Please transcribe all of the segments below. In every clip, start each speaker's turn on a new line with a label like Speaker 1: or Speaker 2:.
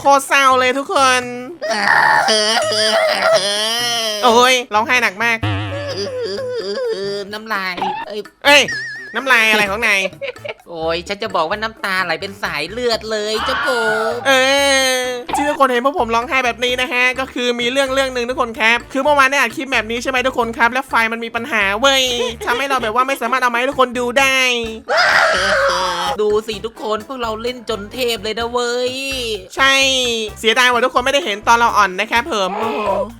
Speaker 1: โคตรเศร้าเลยทุกคน โอ้ยร้องไห้หนักมาก
Speaker 2: น้ำลาย เอ้ย
Speaker 1: เอ้ย น้ำลายอะไรของนาย
Speaker 2: โอ้ยฉันจะบอกว่าน้ำตาไหลเป็นสายเลือดเลยเจ้าโกบ
Speaker 1: เออที่ทุกคนเห็นพวกผมร้องไห้แบบนี้นะฮะ ก็คือมีเรื่องเรื่องหนึ่งทุกคนครับ คือเมื่อวานได้อัดคลิปแบบนี้ใช่ไหมทุกคนครับ แล้วไฟมันมีปัญหาเว้ยทำให้เราแบบว่าไม่สามารถเอามาให้ทุกคนดูได้
Speaker 2: ดูสิทุกคนพวกเราเล่นจนเทพเลยนะเว้ย
Speaker 1: ใช่ เสียดายว่าทุกคนไม่ได้เห็นตอนเราอ่อนนะครับเพิ่ม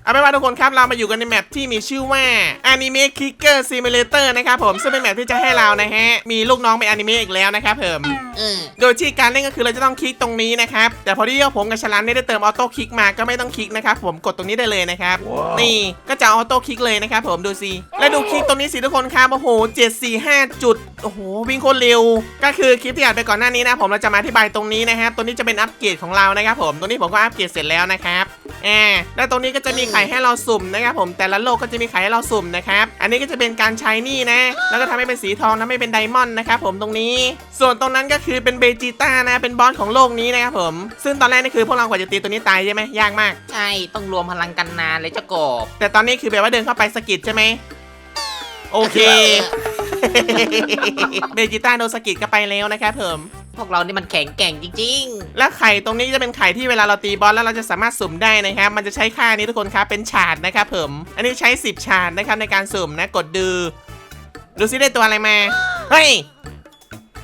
Speaker 1: เอาเป็นว่าทุกคนครับเรามาอยู่กันในแมปที่มีชื่อว่า Anime Clicker Simulator นะครับผมซึ่งเป็นแมปที่จะให้เรานะฮะ มีลูกน้องเป็นอนิเมะอีกแล้วนะครับเพิ่ม
Speaker 2: เออ
Speaker 1: โดยที่การเล่นก็คือเราจะต้องคลิกตรงนี้นะครับ แต่พอที่ผมกับชลันเนี่ยได้เติมออโต้คลิกมาก็ไม่ต้องคลิกนะครับผมกดตรงนี้ได้เลยนะครับ นี่ก็จะออโต้คลิกเลยนะครับผมดูสิแล้วดูคลิกตรงนี้สิทุกคนครับโอ้โห7 4 5จุดโอ้โหวิ่งโคตรเร็ว ก็คือคลิปที่อัดไปก่อนหน้านี้นะ ผมเราจะมาอธิบายตรงนี้นะครับตัวนี้จะเป็นอัปเกรดของเรานะครับผมตรงนี้ผมก็อัปเกรดเสร็จแล้วนะครับอ่าแล้วตรงนี้ก็จะมีไข่ให้เราสุ่มนะครับผมแต่ละโลกก็จะมีไข่ให้เราสุ่มนะครับอันนี้ก็จะเป็นการใช้นี่นะ แล้วก็ทำให้เป็นสีทองทำให้เป็นไดมอนด์นะครับผมตรงนี้ ส่วนตรงนั้นก็คือเป็นเบจิต้านะเป็นบอสของโลกนี้นะครับผม ซึ่งตอนแรกนี่คือพวกเรากว่าจะตีตัวนี้ตายใช่ไหมยากมาก
Speaker 2: ใช่ ต้องรวมพลังกันนานเลยเจ้าโกบ
Speaker 1: แต่ตอนนี้คือแบบว่าเดินเข้าไปสะกิดใช่ไหมโอเคเบจิต้าโดนสะกิดก็ไปแล้วนะครับผม
Speaker 2: พวกเรานี่มันแข็งแกร่งจริง
Speaker 1: และไข่ตรงนี้จะเป็นไข่ที่เวลาเราตีบอสแล้วเราจะสามารถสุ่มได้นะครับ มันจะใช้ค่านี้ทุกคนครับเป็นฉาดนะครับผม อันนี้ใช้ 10 ฉาดนะครับในการสุ่มนะกดดู ดูซิได้ตัวอะไรมา เฮ้ย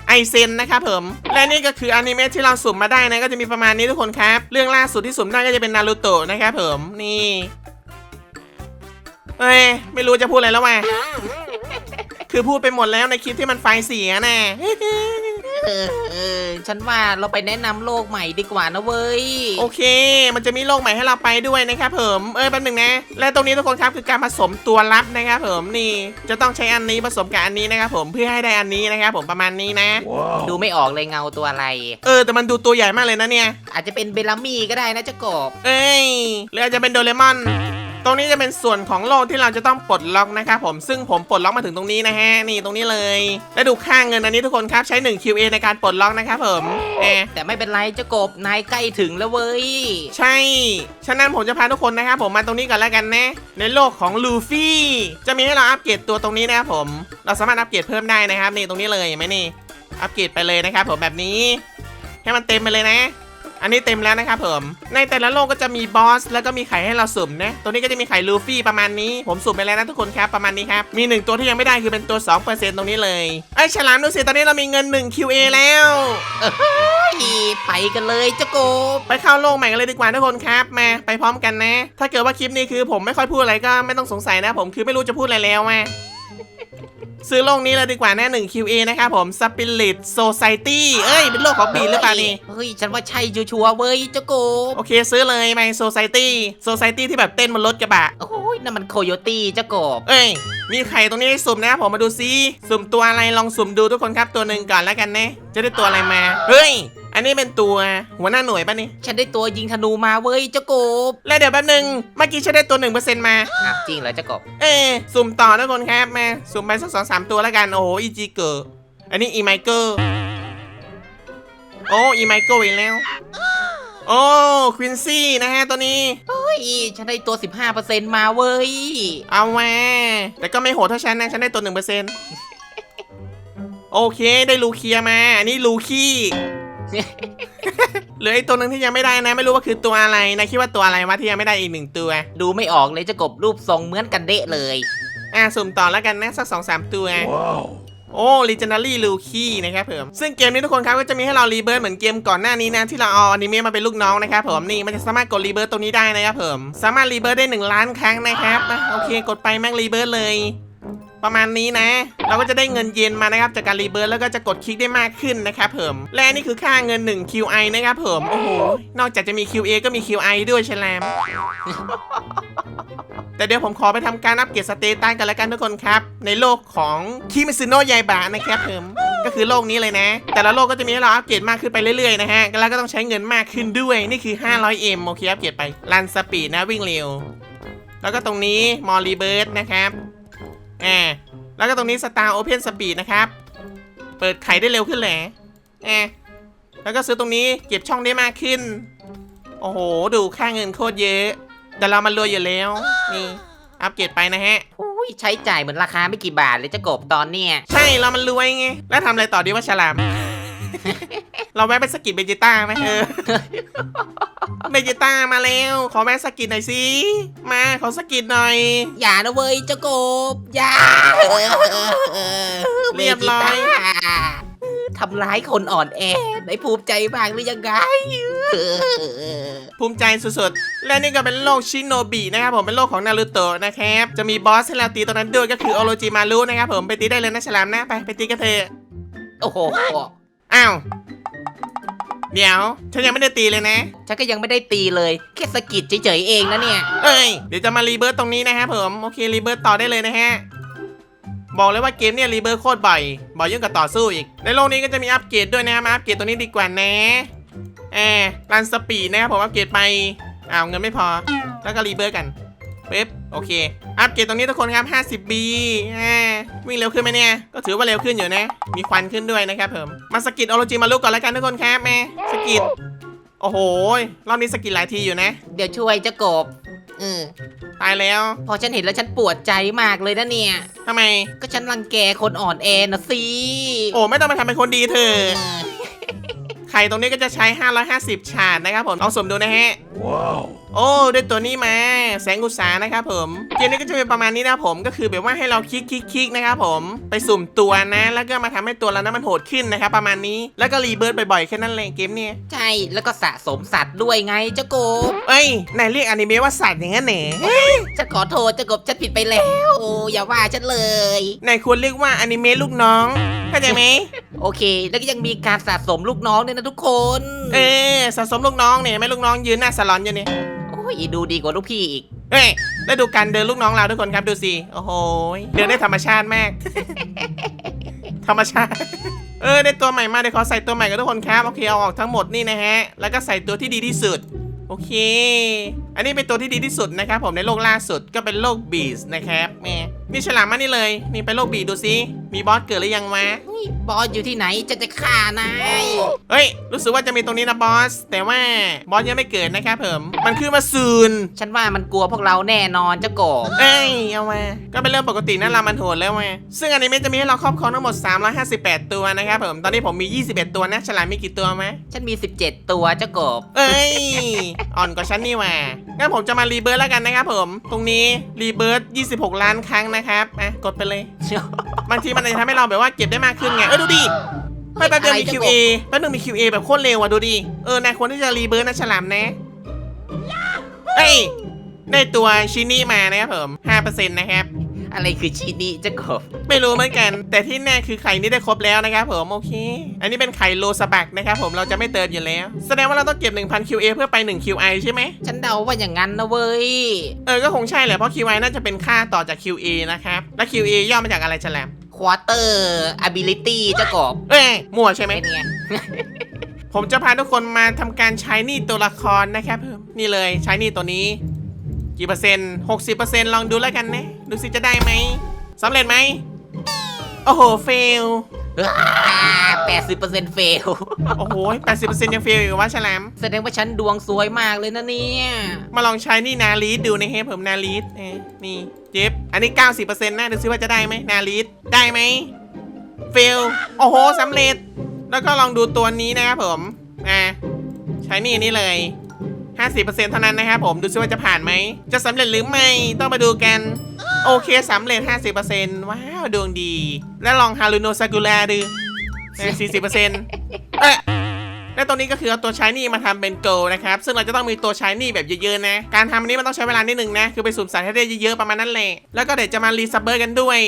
Speaker 1: ไอเซนนะครับผม และนี่ก็คืออนิเมะที่เราสุ่มมาได้นะ ก็จะมีประมาณนี้ทุกคนครับ เรื่องล่าสุดที่สุ่มได้ก็จะเป็นนารูโตะนะครับผม นี่เอ้ย ไม่รู้จะพูดอะไรแล้วว่ะ คือพูดไปหมดแล้วในคลิปที่มันไฟเสียน่ะ
Speaker 2: ๆ เออเออฉันว่าเราไปแนะนำโลกใหม่ดีกว่านะเว้ย
Speaker 1: โอเค มันจะมีโลกใหม่ให้เราไปด้วยนะครับผมเอ้ยแป๊บหนึงนะ และตรงนี้ทุกคนครับคือการผสมตัวลับนะครับผมนี่จะต้องใช้อันนี้ผสมกับอันนี้นะครับผมเพื่อให้ได้อันนี้นะครับผมประมาณนี้นะ
Speaker 2: ดูไม่ออกเลยเงาตัวอะไร
Speaker 1: เออแต่มันดูตัวใหญ่มากเลยนะเนี่ย
Speaker 2: อาจจะเป็นเบลลามี่ก็ได้นะเจ้ากบ
Speaker 1: เอ้ยหรืออาจจะเป็นโดเรมอน ตรงนี้จะเป็นส่วนของโลกที่เราจะต้องปลดล็อกนะครับผมซึ่งผมปลดล็อกมาถึงตรงนี้นะฮะนี่ตรงนี้เลย และดูค่าเงินอันนี้ทุกคนครับใช้ 1 QA ในการปลดล็อกนะครับผมแอะ
Speaker 2: แต่ไม่เป็นไรเจ้ากบนายใกล้ถึงแล้วเว้ย
Speaker 1: ใช่ ฉะนั้นผมจะพาทุกคนนะครับผมมาตรงนี้ก่อนแล้วกันนะในโลกของลูฟี่จะมีให้เราอัปเกรดตัวตรงนี้นะครับผม เราสามารถอัปเกรดเพิ่มได้นะครับนี่ตรงนี้เลยเห็นไหมนี่อัปเกรดไปเลยนะครับผมแบบนี้ ให้มันเต็มไปเลยนะ อันนี้เต็มแล้วนะครับผม ในแต่ละโลกก็จะมีบอสแล้วก็มีไข่ให้เราสุ่มนะ ตัวนี้ก็จะมีไข่ลูฟี่ประมาณนี้ ผมสุ่มไปแล้วนะทุกคนครับประมาณนี้ครับ มีหนึ่งตัวที่ยังไม่ได้คือเป็นตัว 2%ตรงนี้เลยไอ้ยฉลามดูสิตอนนี้เรามีเงิน 1 QA แล้ว
Speaker 2: ไปกันเลยเจ้ากบ
Speaker 1: ไปเข้าโลกใหม่กันเลยดีกว่าทุกคนครับมาไปพร้อมกันนะ ถ้าเกิดว่าคลิปนี้คือผมไม่ค่อยพูดอะไรก็ไม่ต้องสงสัยนะ ผมคือไม่รู้จะพูดอะไรแล้วมา ซื้อโลกนี้เลยดีกว่าแน่หนึ่ง QA นะครับผม Spirit Society เอ้ย เป็นโลกของบีหรือเปล่านี่
Speaker 2: เฮ้ย ฉันว่าใช่ชัวร์ๆเว้ยเจ้ากบ
Speaker 1: โอเคซื้อเลยไป Society Society ที่แบบเต้นบนรถกระบะ
Speaker 2: โอ้ยนั่นมันโคโยตี้เจ้ากบ
Speaker 1: เอ้ย มีไข่ตรงนี้ให้สุ่มนะครับผมมาดูซิ สุ่มตัวอะไรลองสุ่มดูทุกคนครับตัวหนึ่งก่อนแล้วกันนะ จะได้ตัวอะไรมา เฮ้ย อันนี้เป็นตัวหัวหน้าหน่วยป่ะนี่
Speaker 2: ฉันได้ตัวยิงธนูมาเว้ยเจ้ากบ
Speaker 1: แล้วเดี๋ยวแป๊บนึงเมื่อกี้ฉันได้ตัวหนึ่งเปอร์เซ็นต์มา
Speaker 2: อ้าวจริงเหรอเจ้ากบ
Speaker 1: เอ้ยสุ่มต่อทุกคนครับมาสุ่มไปสักสองสามตัวแล้วกันโอ้โหอีจีเกอร์อันนี้อีไมเคิลโอ้อีไมเคิลอีกแล้ว โอ้ควินซี่นะฮะตัวนี้
Speaker 2: เฮ้ยฉันได้ตัว 15%มาเว้ย
Speaker 1: เอามาแต่ก็ไม่โหดเท่าฉันนะ ฉันได้ตัวหนึ่งเปอร์เซ็นต์โอเคได้ลูเคียมา อันนี้ลูคี้ เหลือไอ้ตัวหนึ่งที่ยังไม่ได้นะ ไม่รู้ว่าคือตัวอะไรนะคิดว่าตัวอะไรวะที่ยังไม่ได้อีกหนึ่งตัว
Speaker 2: ดูไม่ออกเลยเจ้ากบรูปทรงเหมือนกันเดะเลย
Speaker 1: อะสุ่มต่อแล้วกันนะสักสองสามตัว โอ้ Legendary l u k y นะครับผมซึ่งเกมนี้ทุกคนครับก็จะมีให้เรารีเบิร์เหมือนเกมก่อนหน้านี้นะที่เราเอาอนิเมะมาเป็นลูกน้องนะครับผมนี่มันจะสามารถกดรีเบิร์ตรงนี้ได้นะครับผมสามารถรีเบิร์ได้ 1 ล้านครั้งนะครับอะโอเคกดไปแม่งรีเบิร์เลย ประมาณนี้นะ เราก็จะได้เงินเย็นมานะครับจากการรีเบิร์ตแล้วก็จะกดคลิกได้มากขึ้นนะครับผมและนี่คือค่าเงิน 1 QI นะครับผมโอ้โหนอกจากจะมี QA ก็มี QI ด้วยใช่แล้วแต่เดี๋ยวผมขอไปทำการอัปเกรดสเตตัสกันแล้วกันทุกคนครับ ในโลกของคิมิซึโนะยายบะนะครับผมก็คือโลกนี้เลยนะ แต่ละโลกก็จะมีให้เราอัปเกรดมากขึ้นไปเรื่อยๆนะฮะแล้วก็ต้องใช้เงินมากขึ้นด้วยนี่คือ 500M โอเคอัปเกรดไปรันสปีดนะวิ่งเร็วแล้วก็ตรงนี้มอลลีเบิร์ดนะครับ อ่าแล้วก็ตรงนี้สตาร์โอเพนสปีดนะครับ เปิดไขได้เร็วขึ้นแหละอ่าแล้วก็ซื้อตรงนี้เก็บช่องได้มากขึ้น โอ้โห ดูค่าเงินโคตรเยอะ แต่เรามันรวยอยู่แล้ว นี่อัปเกรดไปนะฮะ
Speaker 2: อุ้ยใช้จ่ายเหมือนราคาไม่กี่บาทเลยเจ้ากบตอนเนี้ย
Speaker 1: ใช่เรามันรวยไง แล้วทำอะไรต่อดีว่าฉลาม เราแวะไปสกิดเบจิต้าไหมเออเบจิต้ามาแล้วขอแวะสกิดหน่อยสิ มาขอสกิดหน่อย
Speaker 2: อย่านะเว้ยเจ้ากบอย่า
Speaker 1: เรียบร้อย
Speaker 2: เมจิต้าทำร้ายคนอ่อนแอได้ภูมิใจบ้างหรือยังไง
Speaker 1: ภูมิใจสุดๆ และนี่ก็เป็นโลกชิโนบินะครับผมเป็นโลกของนารูโตะนะครับ จะมีบอสให้เราตีตัวนั้นด้วยก็คือโอโรจิมารุนะครับผมไปตีได้เลยนะฉลามนะ ไปไปตีกันเถอะ
Speaker 2: โอ้โห
Speaker 1: อ้าว เดี๋ยว ฉันยังไม่ได้ตีเลยนะ
Speaker 2: ฉันก็ยังไม่ได้ตีเลย แค่สะกิดเฉยๆเองนะเนี่ย
Speaker 1: เอ้ย เดี๋ยวจะมารีเบิร์ตตรงนี้นะครับผม โอเครีเบิร์ตต่อได้เลยนะฮะ บอกเลยว่าเกมเนี่ยรีเบิร์ตโคตรบ่อย บ่อยยิ่งกับต่อสู้อีก ในโลกนี้ก็จะมีอัปเกรดด้วยนะมาอัปเกรดตัวนี้ดีกว่านะแอบรันสปีดนะครับผมอัปเกรดไป อ้าวเงินไม่พอ แล้วก็รีเบิร์ตกันปึ๊บ โอเค อัปเกรดตรงนี้ทุกคนครับ 50B อ่าวิ่งเร็วขึ้นไหมเนี่ย ก็ถือว่าเร็วขึ้นอยู่นะ มีควันขึ้นด้วยนะครับผม มาสกิดออโรจิมาลุกก่อนแล้วกันทุกคนครับแม่สกิด โอ้โห รอบนี้สกิดหลายทีอยู่นะ
Speaker 2: เดี๋ยวช่วยเจ้ากบเออ
Speaker 1: ตายแล้ว
Speaker 2: พอฉันเห็นแล้วฉันปวดใจมากเลยนะเนี่ย
Speaker 1: ทำไม
Speaker 2: ก็ฉันรังแกคนอ่อนแอนะสิ
Speaker 1: โอ้ไม่ต้องมาทำเป็นคนดีเธอะ
Speaker 2: เออ
Speaker 1: ไข่ตรงนี้ก็จะใช้ 550 ชาดนะครับผมเอาสมดูนะฮะโอ้ได้ตัวนี้มาแสงอุตสานะครับผมเกมนี้ก็จะเป็นประมาณนี้นะผมก็คือแบบว่าให้เราคลิกคลิกคลิกนะครับผมไปสุ่มตัวนะ แล้วก็มาทำให้ตัวเรานั้นมันโหดขึ้นนะครับประมาณนี้แล้วก็รีเบิร์ดบ่อยๆแค่นั้นเลยเกมเนี้ย
Speaker 2: ใช่แล้วก็สะสมสัตว์ด้วยไงเจ้ากบ
Speaker 1: เอ้ยนายเรียกอนิเมะว่าสัตว์อย่างนั้นเหน
Speaker 2: ฉันขอโทษเจ้ากบฉันผิดไปแล้วโอ้อย่าว่าฉันเลย
Speaker 1: นายควรเรียกว่าอนิเมะลูกน้องเข้าใจไหม
Speaker 2: โอเค แล้วก็ยังมีการสะสมลูกน้องด้วยนะทุกคน
Speaker 1: เออสะสมลูกน้องเนี่ยไม่ลูกน้องยืนหน้าสลอนอยู่เนี่ย
Speaker 2: โอ้ยดูดีกว่าลูกพี่อีก
Speaker 1: เอ้ยแล้วดูการเดินลูกน้องเราทุกคนครับดูสิ โอ้โหยเดินได้ธรรมชาติมาก ธรรมชาติ เออได้ตัวใหม่มาเดี๋ยวขอใส่ตัวใหม่กับทุกคนครับ โอเคเอาออกทั้งหมดนี่นะฮะ แล้วก็ใส่ตัวที่ดีที่สุด โอเค อันนี้เป็นตัวที่ดีที่สุดนะครับผมในโลกล่าสุดก็เป็นโลกบีสนะครับแหม่นี่ฉลามมานี่เลยนี่ไปโลกบีดูสิมีบอสเกิดหรือยังวะ
Speaker 2: เฮ้ยบอสอยู่ที่ไหนจะจะฆ่านาย
Speaker 1: เฮ้ย รู้สึกว่าจะมีตรงนี้นะบอส แต่ว่าบอสยังไม่เกิดนะครับผมมันคือมาซูน
Speaker 2: ฉันว่ามันกลัวพวกเราแน่นอนเจ้ากบ
Speaker 1: เอ้ยเอามาก็เป็นเรื่องปกตินะเรามันโหดแล้วมาซึ่งอนิเมะจะมีให้เราครอบครองทั้งหมด 358 ตัวนะครับผมตอนนี้ผมมี 21 ตัวนะฉลามมีกี่ตัวไหม
Speaker 2: ฉันมี 17 ตัวเจ้ากบ
Speaker 1: เอ้ย อ่อนกว่าฉันนี่หว่างั้นผมจะมารีเบิร์ตแล้วกันนะครับผม ตรงนี้รีเบิร์ต26 ล้านครั้งนะครับอะกดไปเลยบางทีมันอาจจะทำให้เราแบบว่าเก็บได้มากขึ้นไงเออดูดิแป๊บเดียวมี
Speaker 2: อะไรจะ
Speaker 1: QA แป๊บนึงมี QA แบบโคตรเร็วอะดูดิเออนายควรที่จะรีเบิร์ตนะฉลามนะเอ้ยได้ตัวชินี่มานะครับผม5%นะครับ
Speaker 2: อะไรคือชีนี่เจ้ากบ
Speaker 1: ไม่รู้เหมือนกัน แต่ที่แน่คือไข่นี้ได้ครบแล้วนะครับผมโอเค อันนี้เป็นไข่โลสบักนะครับผมเราจะไม่เติมอยู่แล้ว แสดงว่าเราต้องเก็บ 1,000 QA เพื่อไป 1 QI ใช่ไหม
Speaker 2: ฉันเดาว่าอย่างนั้นนะเว้ย
Speaker 1: เออก็คงใช่แหละเพราะ QI น่าจะเป็นค่าต่อจาก QA นะครับและ QA ย่อมาจากอะไรฉลาม
Speaker 2: quarter ability เจ้ากบ
Speaker 1: เอ้ยมั่วใช่ไหม
Speaker 2: เป็นไง
Speaker 1: ผมจะพาทุกคนมาทำการใช้หนี่ตัวละครนะครับผมนี่เลยใช้หนี่ตัวนี้ กี่เปอร์เซ็นต์หกสิบเปอร์เซ็นต์ลองดูแล้วกันนะ ดูสิจะได้ไหมสำเร็จไหม โอ้โห เฟล
Speaker 2: แปดสิบเปอร์เซ็นต์เฟล
Speaker 1: โอ้โหแปดสิบเปอร์เซ็นต์ยังเฟลอยู่วะฉลาม
Speaker 2: แสดงว่าฉันดวงสวยมากเลยนะเนี่ย
Speaker 1: มาลองใช้นี่นาลีดดูนะเฮผมนาลีดเอ้ยนี่เจ็บอันนี้ 90%นะดูซิว่าจะได้ไหมนาลีดได้ไหมเฟลโอ้โหสำเร็จ แล้วก็ลองดูตัวนี้นะครับผมอ่าใช้นี่นี่เลย 50%เท่านั้นนะครับผมดูซิว่าจะผ่านไหม จะสำเร็จหรือไม่ต้องมาดูกัน โอเคสำเร็จ 50%ว้าวดวงดี แล้วลองฮารุโนซากุระดูสี่สิบเปอร์เซ็นต์เอ๊ะและตรงนี้ก็คือเอาตัวชายนี่มาทำเป็นโกลนะครับ ซึ่งเราจะต้องมีตัวชายนี่แบบเยอะๆนะ การทำอันนี้มันต้องใช้เวลานิดหนึ่งนะ คือไปสุ่มสัตว์ให้ได้เยอะๆประมาณนั้นแหละ แล้วก็เดี๋ยวจะมารีซับเบิร์กันด้วย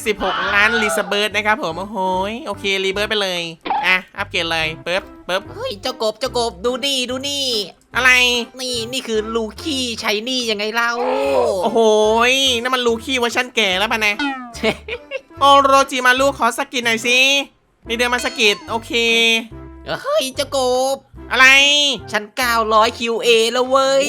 Speaker 1: 56 ล้านรีซับเบิร์นะครับผม โอ้โห โอเครีเบิร์ไปเลย อะอัปเกรดเลยปึ๊บปึ๊บ
Speaker 2: เฮ้ยเจ้ากบเจ้ากบดูนี่ดูนี่
Speaker 1: อะไร
Speaker 2: นี่นี่คือลูคี้ใช้นี่ยังไงเล่า
Speaker 1: โอ้โหยนั่นมันลูคี้เวอร์ชันแก่แล้วปะนะโอโรจิมาลูขอสกิดหน่อยสินี่เดินมาสกิดโอเค
Speaker 2: เฮ้ยเจ้ากบ
Speaker 1: อะไร
Speaker 2: ฉัน 900 QA แล้วเว้ย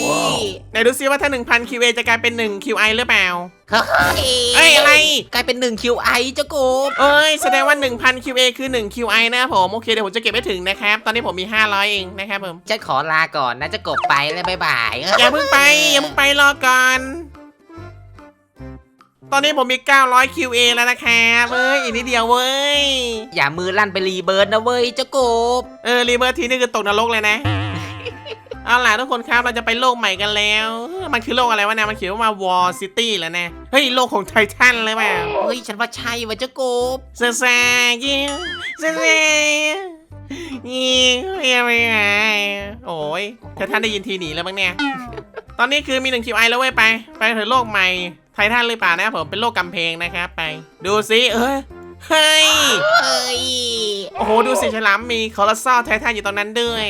Speaker 1: ไหนดูซิว่าถ้า 1,000 QA จะกลายเป็น 1 QI หรือเปล่า
Speaker 2: เฮ้ย
Speaker 1: เอ้ยอะไร
Speaker 2: กลายเป็น 1 QI เจ้ากบ
Speaker 1: เอ้ย แสดงว่า 1,000 QA คือ 1 QI นะครับผม โอเค เดี๋ยวผมจะเก็บไว้ถึงนะครับ ตอนนี้ผมมี 500 เองนะครับผม
Speaker 2: ฉันขอลาก่อนนะเจ้ากบไปแล้วบ๊ายบาย
Speaker 1: อย่าเพิ่งไป อย่าเพิ่งไปรอก่อน ตอนนี้ผมมี 900 QA แล้วนะครับเอ้ยอีกนิดเดียวเว้ย
Speaker 2: อย่ามือลั่นไปรีเบิร์ดนะเว้ยเจ้ากบ
Speaker 1: เออรีเบิร์ทีนี่คือตกนรกเลยนะ เอาล่ะทุกคนครับเราจะไปโลกใหม่กันแล้ว มันคือโลกอะไรวะเนี่ยมันเขียนว่าวอร์ซิตี้แล้วนะเฮ้ยโลกของไททันเลยเปล่า
Speaker 2: เฮ้ยฉันว่าใช่ว่ะเจ้ากบ
Speaker 1: เซ่ซ่ายิ้มเซ่ซ่ายิ้มเรียบร้อยโอ้ยไททันได้ยินทีหนีแล้วมั้งเนี่ยตอนนี้คือมีหนึ่งคิวไอแล้วเว้ยไป ไปเถอะโลกใหม่ ไททันหรือเปล่านะครับผมเป็นโลกกำแพงนะครับไป ดูสิเอ้ยเฮ้ย
Speaker 2: เฮ้ย
Speaker 1: โอ้โห ดูสิฉลามมีคอร์ซอลไททันอยู่ตรงนั้นด้วย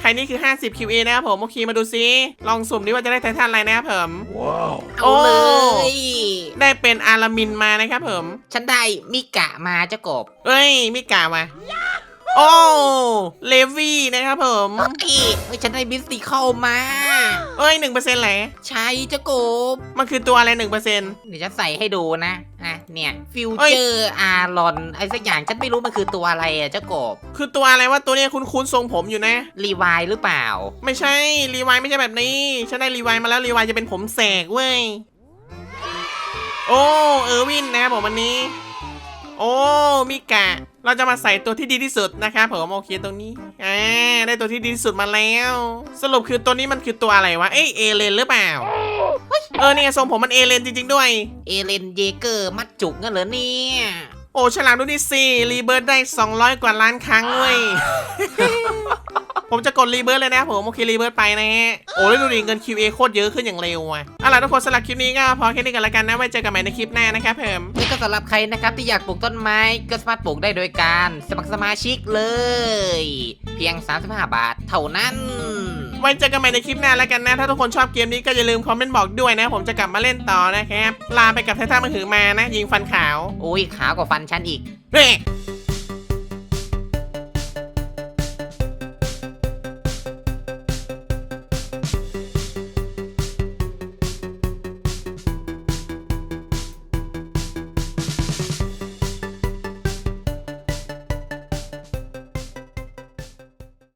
Speaker 1: ใครนี่คือ 50 QA นะครับผม โอเคมาดูซิ ลองสุ่มดิว่าจะได้ไททันอะไรนะครับผม
Speaker 2: เอาเลย
Speaker 1: ได้เป็นอารามินมานะครับผม
Speaker 2: ฉันได้มิกะมาเจ้ากบ
Speaker 1: เอ้ยมิกามา โอ้เลวี่นะครับผม
Speaker 2: เฮ้ยเฮ้ยฉันได้มิสติคอลมา
Speaker 1: เอ้ยหนึ่งเปอร์เซ็นต์แหละ
Speaker 2: ใช่เจ้ากบ
Speaker 1: มันคือตัวอะไรหนึ่งเปอร์เซ็นต์
Speaker 2: เดี๋ยวฉันใส่ให้ดูนะอะเนี่ยฟิว
Speaker 1: เอ้
Speaker 2: เจ
Speaker 1: ย
Speaker 2: อร์อารอนไอ้สักอย่างฉันไม่รู้มันคือตัวอะไรอะเจ้ากบ
Speaker 1: คือตัวอะไรว่าตัวเนี้ยคุ้นๆทรงผมอยู่นะ
Speaker 2: รีวายหรือเปล่า
Speaker 1: ไม่ใช่รีไวายไม่ใช่แบบนี้ ฉันได้รีไวายมาแล้วรีไวายจะเป็นผมแสกเว้ย โอ้เออร์วินนะครับผมวันนี้ โอ้มิกะ เราจะมาใส่ตัวที่ดีที่สุดนะครับผมโอเคตรงนี้อ่าได้ตัวที่ดีที่สุดมาแล้ว สรุปคือตัวนี้มันคือตัวอะไรวะเอ้ยเอเลนหรือเปล่าเออเนี่ยทรงผมมันเอเลนจริง ๆ ด้วย
Speaker 2: เอเลนเยเกอร์มัดจุกงั้นเหรอเนี่ย
Speaker 1: โอ้ฉลามดูนี่สิรีเบิร์ดได้ 200 กว่าล้านครั้งเว้ย ผมจะกดรีเบิร์ดเลยนะผมโอเครีเบิร์ดไปนะฮะโอ้แล้วดูดิเงิน QA โคตรเยอะขึ้นอย่างเร็วอะเอาล่ะทุกคนสำหรับคลิปนี้ก็พอแค่นี้กันละกันนะไว้เจอกันใหม่ในคลิปหน้านะครับผม
Speaker 2: แล้วก็สำหรับใครนะครับที่อยากปลูกต้นไม้ก็สามารถปลูกได้โดยการสมัครสมาชิกเลย เพียง 35 บาทเท่านั้น
Speaker 1: ไว้เจอกันใหม่ในคลิปหน้าแล้วกันนะ ถ้าทุกคนชอบเกมนี้ก็อย่าลืมคอมเมนต์บอกด้วยนะ ผมจะกลับมาเล่นต่อนะครับลาไปกับไททันมือถือมานะ ยิงฟันขาว
Speaker 2: โอ้ยขาวกว่าฟันฉันอีก
Speaker 1: เฮ้ย